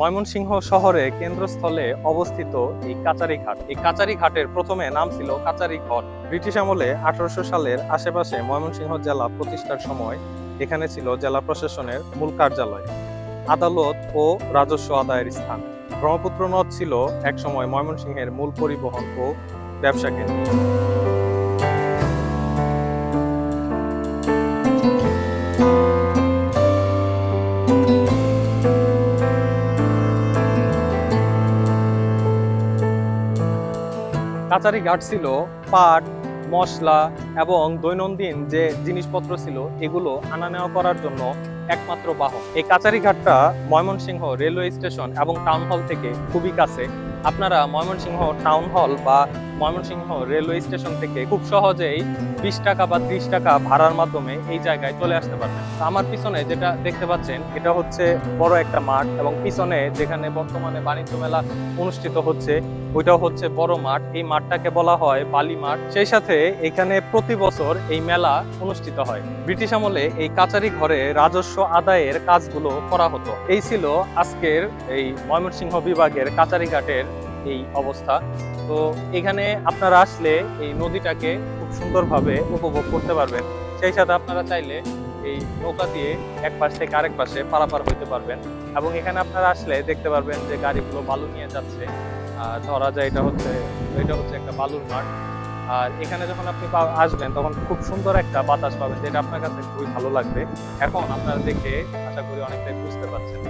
ময়মনসিংহ শহরে কেন্দ্রস্থলে অবস্থিত এই কাচারি ঘাট এই কাচারি ঘাটের প্রথমে নাম ছিল কাচারি ঘট ব্রিটিশ আমলে আঠারোশো সালের আশেপাশে ময়মনসিংহ জেলা প্রতিষ্ঠার সময় এখানে ছিল জেলা প্রশাসনের মূল কার্যালয়, আদালত ও রাজস্ব আদায়ের স্থান। ব্রহ্মপুত্র নদ ছিল একসময় ময়মনসিংহের মূল পরিবহন ও ব্যবসা কেন্দ্র। কাচারি ঘাট ছিল পাট, মশলা এবং দৈনন্দিন যে জিনিসপত্র ছিল, এগুলো আনা নেওয়া করার জন্য একমাত্র বাহন এই কাচারি ঘাটটা ময়মনসিংহ রেলওয়ে স্টেশন এবং টাউন হল থেকে খুবই কাছে। আপনারা ময়মনসিংহ টাউন হল বা ময়মনসিংহ রেলওয়ে স্টেশন থেকে খুব সহজেই বিশ টাকা বা ত্রিশ টাকা ভাড়ার মাধ্যমে এই জায়গায় চলে আসতে পারবেন। আমার পিছনে যেটা দেখতে পাচ্ছেন, এটা হচ্ছে বড় একটা মাঠ এবং পিছনে যেখানে বর্তমানে বাণিজ্য মেলা অনুষ্ঠিত হচ্ছে ওইটাও হচ্ছে বড় মাঠ। এই মাঠটাকে বলা হয় বালি মাঠ। সেই সাথে এখানে প্রতি বছর এই মেলা অনুষ্ঠিত হয়। ব্রিটিশ আমলে এই কাচারি ঘরে রাজস্ব আদায়ের কাজগুলো করা হতো। এই ছিল আজকের এই ময়মনসিংহ বিভাগের কাচারি ঘাটের এই অবস্থা। তো এখানে আপনারা আসলে এই নদীটাকে খুব সুন্দরভাবে উপভোগ করতে পারবেন। সেই সাথে আপনারা চাইলে এই নৌকা দিয়ে এক পাশ থেকে আরেক পাশে পারাপার হইতে পারবেন। এবং এখানে আপনারা আসলে দেখতে পারবেন যে গাড়িগুলো বালু নিয়ে যাচ্ছে। ধরা যায় এটা হচ্ছে এটা হচ্ছে একটা বালুর মাঠ। আর এখানে যখন আপনি আসবেন তখন খুব সুন্দর একটা বাতাস পাবেন, যেটা আপনার কাছে খুবই ভালো লাগবে। এখন আপনারা দেখে আশা করি অনেকটাই বুঝতে পারছেন।